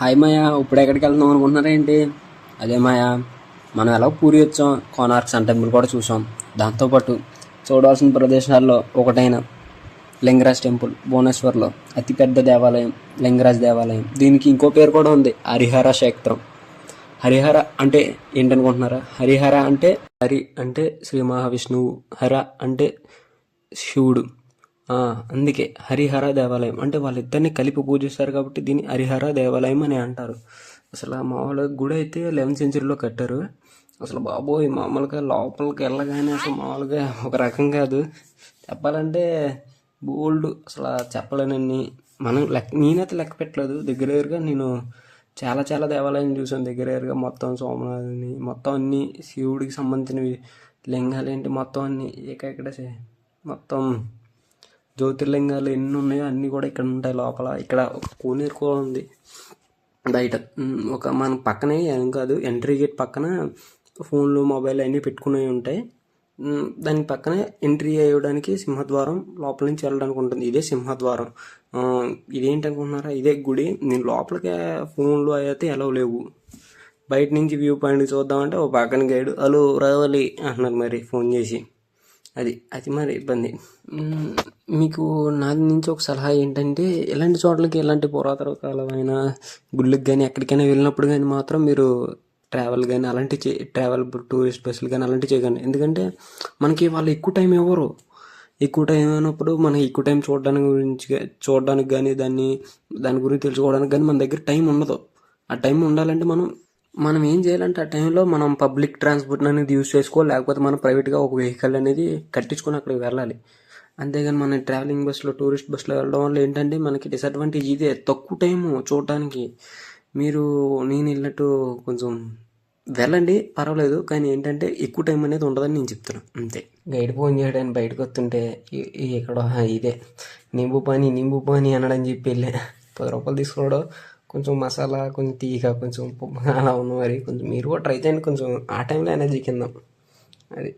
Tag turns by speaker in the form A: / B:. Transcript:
A: Hi మాయా ఇప్పుడు ఎక్కడికి వెళ్దాం అనుకుంటున్నారా ఏంటి? అదే మాయా మనం ఎలా పూరి వచ్చాం? కోనార్క్ సన్ టెంపుల్ కూడా చూసాం దాంతోపాటు చూడవలసిన ప్రదేశాల్లో ఒకటైన లింగరాజ్ టెంపుల్ భువనేశ్వర్లో అతిపెద్ద దేవాలయం లింగరాజ్ దేవాలయం. దీనికి ఇంకో పేరు కూడా ఉంది హరిహర క్షేత్రం. హరిహర అంటే ఏంటనుకుంటున్నారా? హరిహర అంటే హరి అంటే శ్రీ మహావిష్ణువు హర అంటే శివుడు. అందుకే హరిహర దేవాలయం. అంటే వాళ్ళిద్దరిని కలిపి పూజిస్తారు కాబట్టి దీన్ని హరిహర దేవాలయం అని అంటారు. అసలు ఆ మామూలుగా గుడి అయితే లెవెన్త్ సెంచరీలో కట్టారు. అసలు బాబోయ్ మామూలుగా లోపలికి వెళ్ళగానే అసలు మామూలుగా ఒక రకం కాదు. చెప్పాలంటే బోల్డ్ అసలు చెప్పలేనన్ని. మనం లెక్క నేనైతే లెక్క పెట్టలేదు. దగ్గర దగ్గరగా నేను చాలా చాలా దేవాలయం చూసాను దగ్గర దగ్గరగా మొత్తం సోమనాథుని మొత్తం అన్ని శివుడికి సంబంధించినవి లింగాలు ఏంటి మొత్తం అన్ని ఏకైకడ మొత్తం జ్యోతిర్లింగాలు ఎన్ని ఉన్నాయో అన్నీ కూడా ఇక్కడ ఉంటాయి లోపల. ఇక్కడ కోనేరు కూడా ఉంది. బయట. ఒక మన పక్కనే ఏం కాదు ఎంట్రీ గేట్ పక్కన ఫోన్లు మొబైల్ అన్నీ పెట్టుకునేవి ఉంటాయి. దాని పక్కనే ఎంట్రీ అయ్యడానికి సింహద్వారం లోపల నుంచి వెళ్ళడానికి ఉంటుంది. ఇదే సింహద్వారం. ఇదేంటనుకుంటున్నారా ఇదేంటి అనుకుంటున్నారా? ఇదే గుడి. నేను లోపలికి ఫోన్లు అయితే ఎలా లేవు. బయట నుంచి వ్యూ పాయింట్ చూద్దామంటే ఒక పక్కన గైడ్ హలో రావాలి అంటున్నారు మరి ఫోన్ చేసి. అది అది మరి ఇబ్బంది. మీకు నా నుంచి ఒక సలహా ఏంటంటే ఇలాంటి చోట్లకి ఎలాంటి పురాతన కాలమైన గుళ్ళకి కానీ ఎక్కడికైనా వెళ్ళినప్పుడు కానీ మాత్రం మీరు ట్రావెల్ కానీ అలాంటి చే ట్రావెల్ టూరిస్ట్ బస్సులు కానీ అలాంటివి చేయకండి. ఎందుకంటే మనకి వాళ్ళు ఎక్కువ టైం ఇవ్వరు. ఎక్కువ టైం అయినప్పుడు మనం ఎక్కువ టైం చూడడానికి గురించి చూడడానికి కానీ దాన్ని దాని గురించి తెలుసుకోవడానికి కానీ మన దగ్గర టైం ఉండదు. ఆ టైం ఉండాలంటే మనం మనం ఏం చేయాలంటే ఆ టైంలో మనం పబ్లిక్ ట్రాన్స్పోర్ట్ అనేది యూజ్ చేసుకో లేకపోతే మనం ప్రైవేట్గా ఒక వెహికల్ అనేది కట్టించుకొని అక్కడికి వెళ్ళాలి. అంతేగాని మన ట్రావెలింగ్ బస్సులో టూరిస్ట్ బస్సులో వెళ్ళడం వల్ల ఏంటంటే మనకి డిసడ్వాంటేజ్ ఇదే. తక్కువ టైము చూడటానికి మీరు నేను వెళ్ళినట్టు కొంచెం వెళ్ళండి పర్వాలేదు కానీ ఏంటంటే ఎక్కువ టైం అనేది ఉండదని నేను చెప్తున్నాను అంతే. గైడ్ ఫోన్ చేయడానికి బయటకు వస్తుంటే ఇక్కడ ఇదే. నింబు పాని నింబు పాని అనడం చెప్పి వెళ్ళే. పది రూపాయలు తీసుకోవడం కొంచెం మసాలా కొంచెం తీగ కొంచెం అలా ఉన్న మరి కొంచెం మీరు కూడా ట్రై చేయండి. కొంచెం ఆ టైంలో ఎనర్జీ కింద. అది.